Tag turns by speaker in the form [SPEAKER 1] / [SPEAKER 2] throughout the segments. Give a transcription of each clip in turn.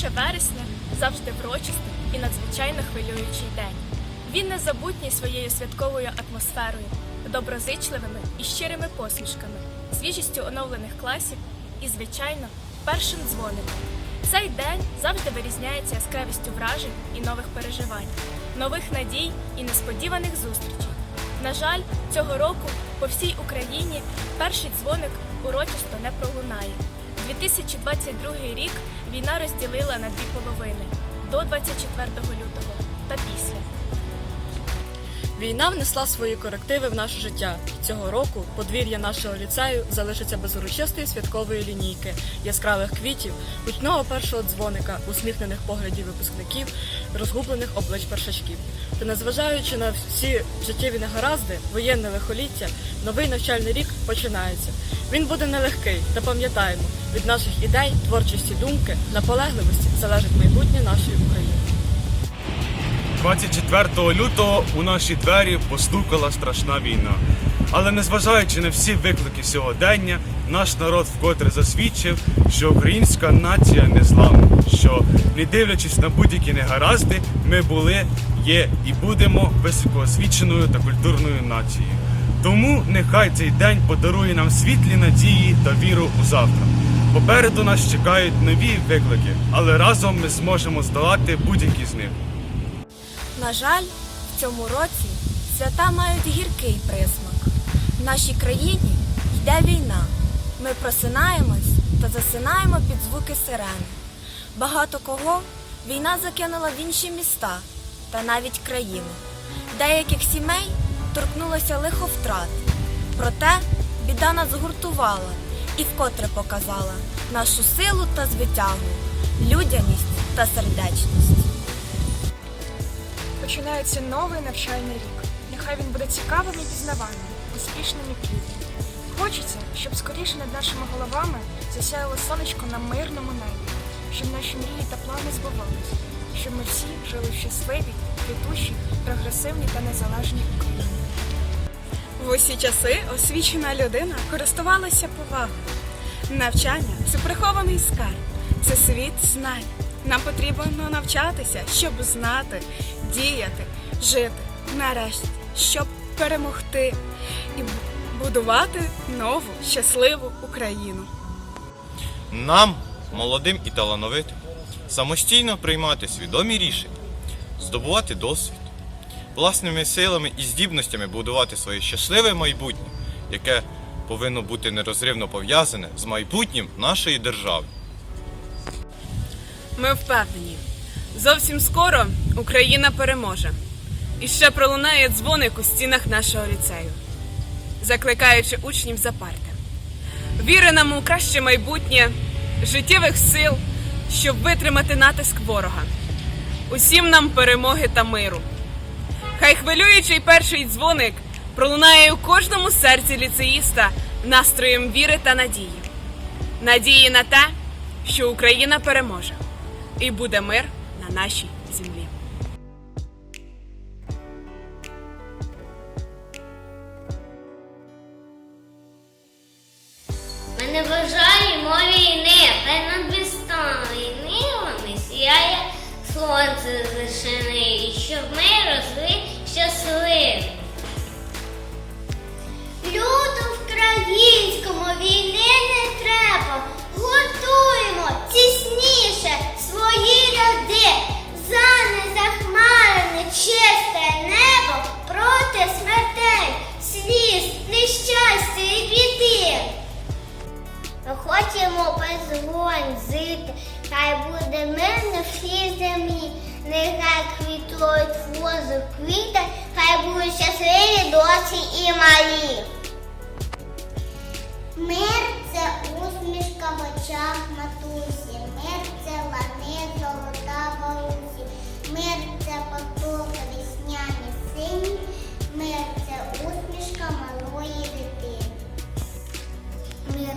[SPEAKER 1] вересня завжди врочистий і надзвичайно хвилюючий день. Він незабутній своєю святковою атмосферою, доброзичливими і щирими посмішками, свіжістю оновлених класів і, звичайно, першим дзвоником. Цей день завжди вирізняється яскравістю вражень і нових переживань, нових надій і несподіваних зустрічей. На жаль, цього року по всій Україні перший дзвоник урочисто не пролунає. 2022 рік війна розділила на дві половини до 24 лютого та після.
[SPEAKER 2] Війна внесла свої корективи в наше життя. Цього року подвір'я нашого ліцею залишиться без урочистої святкової лінійки, яскравих квітів, гучного першого дзвоника, усміхнених поглядів випускників, розгублених облич першачків. Та незважаючи на всі життєві негаразди, воєнне лихоліття, новий навчальний рік починається. Він буде нелегкий, та пам'ятаємо, від наших ідей, творчості думки, наполегливості залежить майбутнє нашої України.
[SPEAKER 3] 24 лютого у наші двері постукала страшна війна. Але незважаючи на всі виклики сьогодення, наш народ вкотре засвідчив, що українська нація не зламна, що, не дивлячись на будь-які негаразди, ми були, є і будемо високоосвіченою та культурною нацією. Тому нехай цей день подарує нам світлі надії та віру у завтра. Попереду нас чекають нові виклики, але разом ми зможемо здолати будь-які з них.
[SPEAKER 4] На жаль, в цьому році свята мають гіркий присмак. В нашій країні йде війна. Ми просинаємось та засинаємо під звуки сирени. Багато кого війна закинула в інші міста та навіть країни. Деяких сімей торкнулося лихо втрат. Проте біда нас згуртувала і вкотре показала нашу силу та звитягу, людяність та сердечність.
[SPEAKER 5] Починається новий навчальний рік. Нехай він буде цікавим і пізнавальним, успішним і плідним. Хочеться, щоб скоріше над нашими головами засяяло сонечко на мирному небі, щоб наші мрії та плани збувалися, щоб ми всі жили в щасливій, квітучій, прогресивній та незалежній Україні.
[SPEAKER 6] В усі часи освічена людина користувалася повагою. Навчання це прихований скарб, це світ знань. Нам потрібно навчатися, щоб знати, діяти, жити нарешті, щоб перемогти і будувати нову щасливу Україну.
[SPEAKER 7] Нам, молодим і талановитим, самостійно приймати свідомі рішення, здобувати досвід, власними силами і здібностями будувати своє щасливе майбутнє, яке повинно бути нерозривно пов'язане з майбутнім нашої держави.
[SPEAKER 6] Ми впевнені, зовсім скоро Україна переможе. І ще пролунає дзвоник у стінах нашого ліцею, закликаючи учнів за парти. Віри нам у краще майбутнє, життєвих сил, щоб витримати натиск ворога. Усім нам перемоги та миру. Хай хвилюючий перший дзвоник пролунає у кожному серці ліцеїста настроєм віри та надії. Надії на те, що Україна переможе і буде мир на нашій землі.
[SPEAKER 8] Ми не бажаємо війни, хай над безстанною нивами сіяє сонце зашини, і щоб ми росли щасливі. Люду українському війни. Готуємо тісніше свої ряди. За незахмарене чисте небо проти смертей, сліз, нещастя і біди. Ми хочемо без вогонь жити, хай буде мир на всій землі, нехай квітують вози квіти, хай будуть щасливі досі і малі. Мир матусі, мир це лани золота волосі, мир це потоки весняні сині, мир це усмішка малої дитини. Мир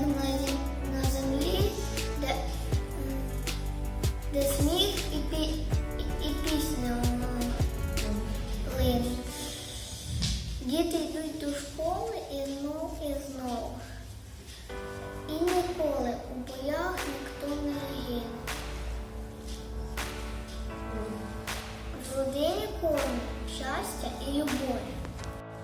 [SPEAKER 8] на, землі, де, де сміх і.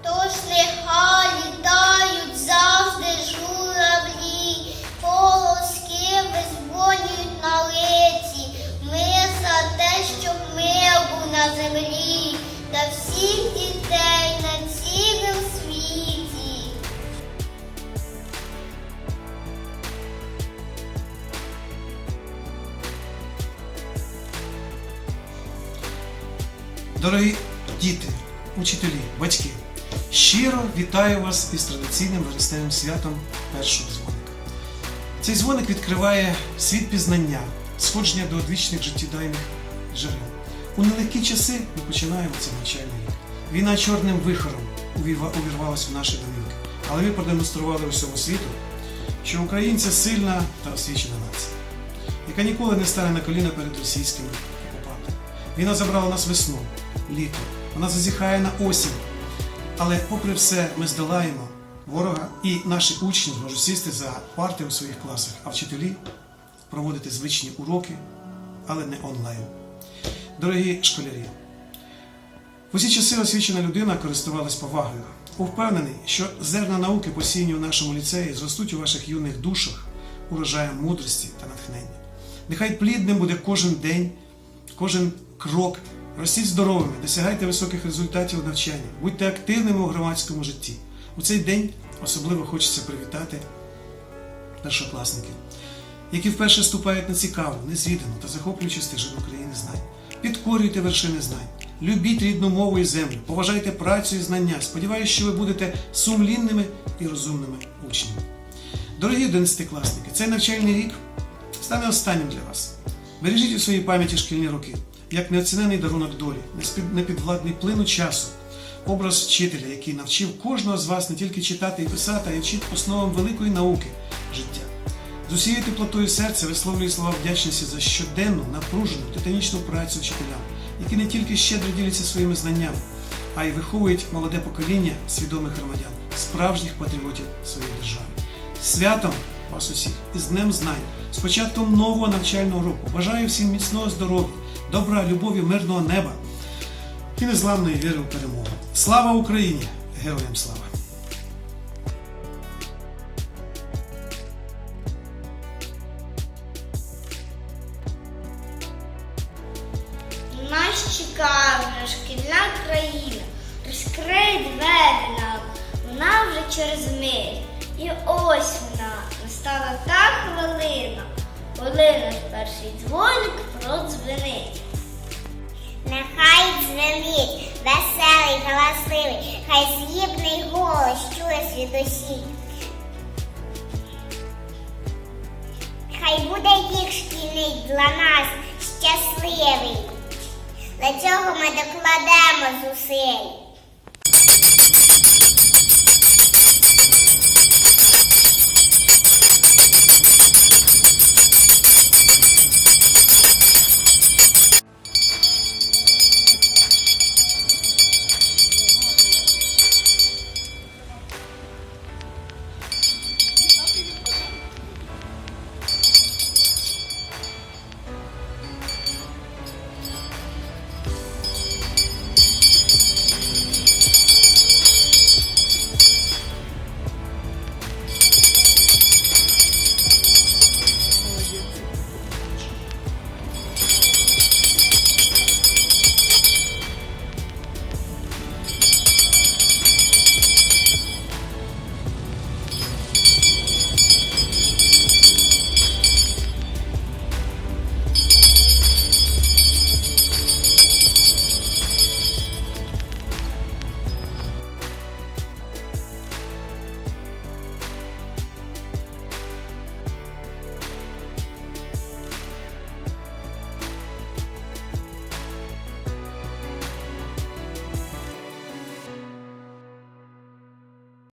[SPEAKER 8] Тож нехай літають завжди журавлі, полоски визвонюють на лиці. Ми за те, щоб мир був на землі, та всіх дітей на цілим світі.
[SPEAKER 9] Дорогі діти учителі, батьки, щиро вітаю вас із традиційним вересневим святом першого дзвоника. Цей дзвоник відкриває світ пізнання, сходження до одвічних життєдайних джерел. У нелегкі часи ми починаємо цей навчальний рік. Війна чорним вихором увірва- увірвалась в наші домівки, але ми продемонстрували усьому світу, що українці сильна та освічена нація, яка ніколи не стане на коліна перед російськими окупантами. Війна забрала нас весну, літо, вона зазіхає на осінь. Але попри все, ми здолаємо ворога, і наші учні зможуть сісти за парти у своїх класах, а вчителі проводити звичні уроки, але не онлайн. Дорогі школярі, в усі часи освічена людина користувалась повагою. Впевнений, що зерна науки, посіяні у нашому ліцеї, зростуть у ваших юних душах урожаєм мудрості та натхнення. Нехай плідним буде кожен день, кожен крок. Ростіть здоровими, досягайте високих результатів у навчанні, будьте активними у громадському житті. У цей день особливо хочеться привітати першокласників, які вперше ступають на цікаву, незвідану та захоплюючу стежину України знань. Підкорюйте вершини знань, любіть рідну мову і землю, поважайте працю і знання. Сподіваюсь, що ви будете сумлінними і розумними учнями. Дорогі одинадцятикласники, цей навчальний рік стане останнім для вас. Бережіть у своїй пам'яті шкільні роки, як неоцінений дарунок долі, непідвладний плину часу, образ вчителя, який навчив кожного з вас не тільки читати і писати, а й вчити основам великої науки життя. З усією теплотою серця висловлюю слова вдячності за щоденну, напружену, титанічну працю вчителям, які не тільки щедро діляться своїми знаннями, а й виховують молоде покоління свідомих громадян, справжніх патріотів своєї держави. Святом вас усіх і з Днем Знань, з початком нового навчального року. Бажаю всім міцного здоров'я, добра, любові, мирного неба і незламної віри у перемогу. Слава Україні! Героям слава!
[SPEAKER 8] Нас чекає шкільна країна, розкрий двері нам, вона вже через мить. І ось вона, настала та хвилина, коли наш перший дзвоник продзвенить. Галасливий, хай з'їбний голос чує свідосій. Хай буде їх шкільний для нас щасливий. Для цього ми докладемо зусиль.